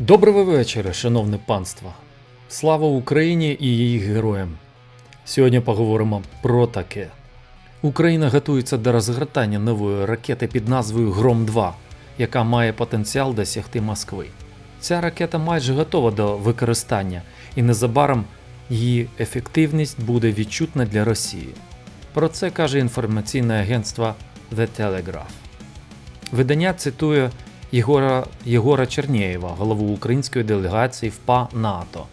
Доброго вечора, шановне панство. Слава Україні і її героям. Сьогодні поговоримо про таке. Україна готується до розгортання нової ракети під назвою Гром 2, яка має потенціал досягти Москви. Ця ракета майже готова до використання, і незабаром її ефективність буде відчутна для Росії. Про це каже інформаційне агентство The Telegraph. Видання цитує Єгора, Єгора Чернєєва, голову української делегації в ПА НАТО,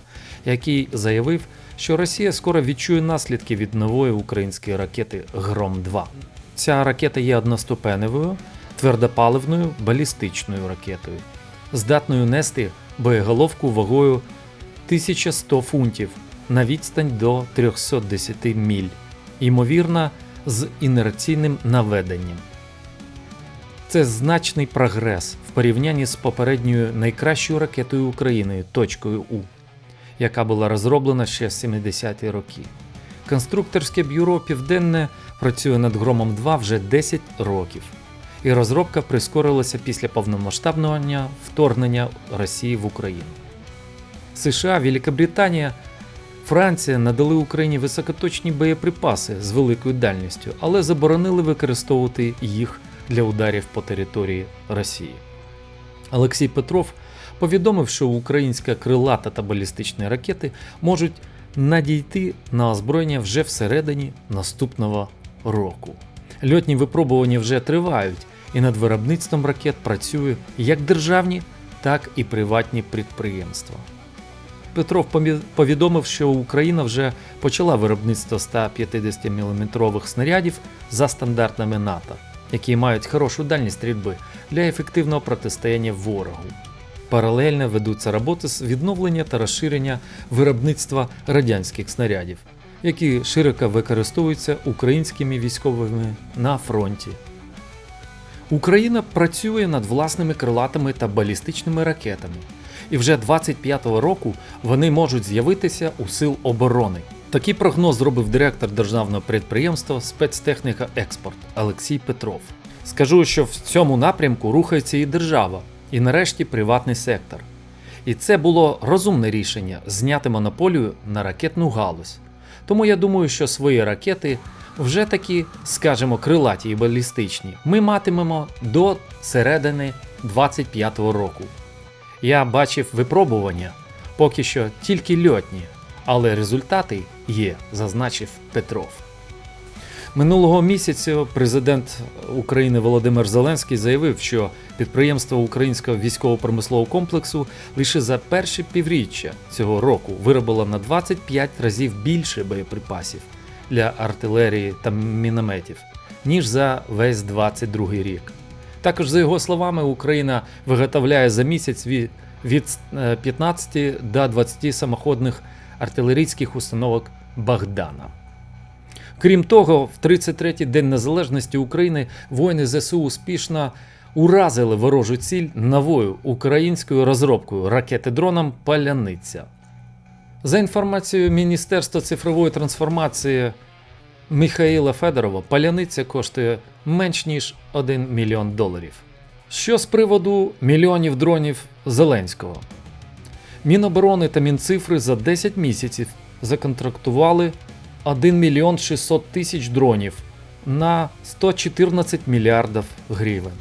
який заявив, що Росія скоро відчує наслідки від нової української ракети Гром-2. Ця ракета є одноступеневою, твердопаливною балістичною ракетою, здатною нести боєголовку вагою 1100 фунтів на відстань до 310 міль, ймовірно, з інерційним наведенням. Це значний прогрес в порівнянні з попередньою найкращою ракетою України точкою У, яка була розроблена ще в 70-ті роки. Конструкторське бюро Південне працює над Громом 2 вже 10 років, і розробка прискорилася після повномасштабного вторгнення Росії в Україну. США, Великобританія, Франція надали Україні високоточні боєприпаси з великою дальністю, але заборонили використовувати їх для ударів по території Росії. Олексій Петров повідомив, що українська крилата та балістичні ракети можуть надійти на озброєння вже всередині наступного року. Льотні випробування вже тривають, і над виробництвом ракет працює як державні, так і приватні підприємства. Петров повідомив, що Україна вже почала виробництво 150 мм снарядів за стандартами НАТО, які мають хорошу дальність стрільби для ефективного протистояння ворогу. Паралельно ведуться роботи з відновлення та розширення виробництва радянських снарядів, які широко використовуються українськими військовими на фронті. Україна працює над власними крилатими та балістичними ракетами, і вже 25-го року вони можуть з'явитися у сил оборони. Такий прогноз зробив директор державного підприємства спецтехніка Експорт Олексій Петров. Скажу, що в цьому напрямку рухається і держава, і нарешті приватний сектор. І це було розумне рішення зняти монополію на ракетну галузь. Тому я думаю, що свої ракети вже такі, скажімо, крилаті і балістичні, ми матимемо до середини 25-го року. Я бачив випробування, поки що тільки льотні, але результати є, зазначив Петров. Минулого місяця президент України Володимир Зеленський заявив, що підприємство українського військово-промислового комплексу лише за перші півріччя цього року виробило на 25 разів більше боєприпасів для артилерії та мінометів, ніж за весь 22 рік. Також, за його словами, Україна виготовляє за місяць від, від е, 15 до 20 самоходних артилерійських установок Богдана. Крім того, в 33-й день незалежності України воїни ЗСУ успішно уразили ворожу ціль новою українською розробкою ракети дроном Паляниця. За інформацією Міністерства цифрової трансформації Михаїла Федорова, паляниця коштує менш ніж 1 мільйон доларів. Що з приводу мільйонів дронів Зеленського? Міноборони та Мінцифри за 10 місяців законтрактували 1 мільйон 600 тисяч дронів на 114 мільярдів гривень.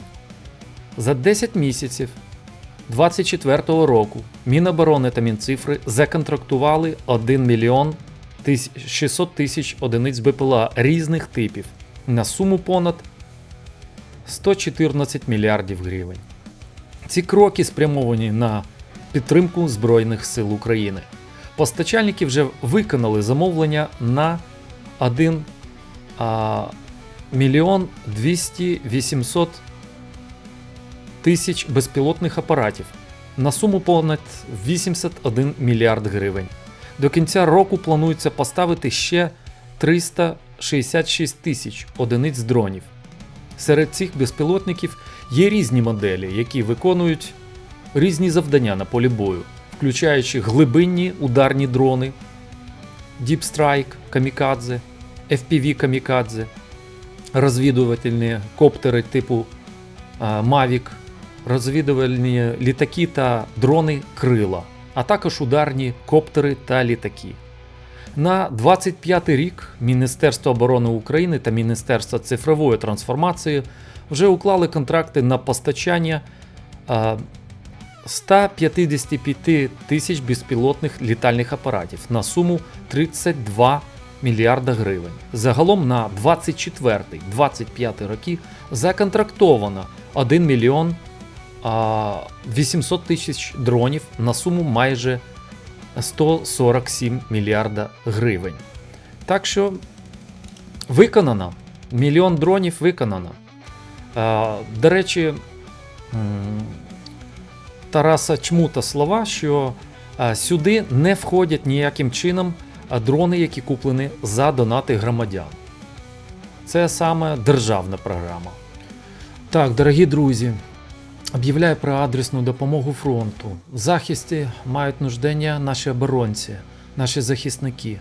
За 10 місяців 2024 року Міноборони та Мінцифри законтрактували 1 мільйон 600 тисяч одиниць БПЛА різних типів на суму понад 114 мільярдів гривень. Ці кроки спрямовані на підтримку Збройних сил України. Постачальники вже виконали замовлення на 1 мільйон 200 800 тисяч безпілотних апаратів на суму понад 81 мільярд гривень. До кінця року планується поставити ще 366 тисяч одиниць дронів. Серед цих безпілотників є різні моделі, які виконують різні завдання на полі бою, включаючи глибинні ударні дрони, Strike Камікадзе, FPV Камікадзе, розвідувальні коптери типу Mavic розвідувальні літаки та дрони крила, а також ударні коптери та літаки. На 25 рік Міністерство оборони України та Міністерство цифрової трансформації вже уклали контракти на постачання 155 тисяч безпілотних літальних апаратів на суму 32 мільярда гривень. Загалом на 24-25 роки законтрактовано 1 мільйон 800 тисяч дронів на суму майже 147 мільярда гривень. Так що виконано. Мільйон дронів виконано. До речі, Тараса Чмута слова, що сюди не входять ніяким чином дрони, які куплені за донати громадян. Це саме державна програма. Так, дорогі друзі, об'являю про адресну допомогу фронту. В захисті мають нуждення наші оборонці, наші захисники.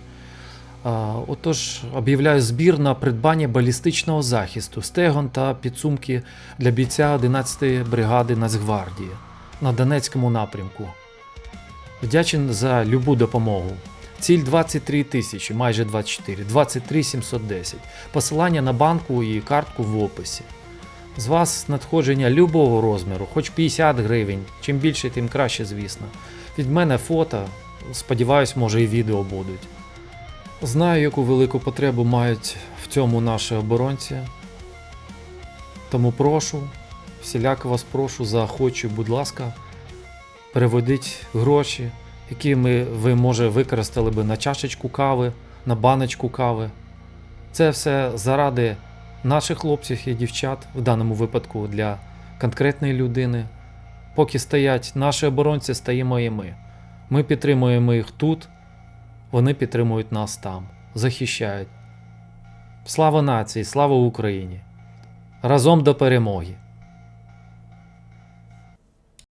Отож, об'являю збір на придбання балістичного захисту, стегон та підсумки для бійця 11-ї бригади Нацгвардії на Донецькому напрямку. Вдячен за любу допомогу. Ціль 23 тисячі, майже 24, 23 710. Посилання на банку і картку в описі. З вас надходження любого розміру, хоч 50 гривень. Чим більше, тим краще, звісно. Від мене фото, сподіваюсь, може і відео будуть. Знаю, яку велику потребу мають в цьому наші оборонці. Тому прошу, всіляко вас прошу, заохочую, будь ласка, переведіть гроші, які ми, ви, може, використали би на чашечку кави, на баночку кави. Це все заради наших хлопців і дівчат, в даному випадку для конкретної людини. Поки стоять наші оборонці, стоїмо і ми. Ми підтримуємо їх тут, вони підтримують нас там, захищають. Слава нації, слава Україні! Разом до перемоги!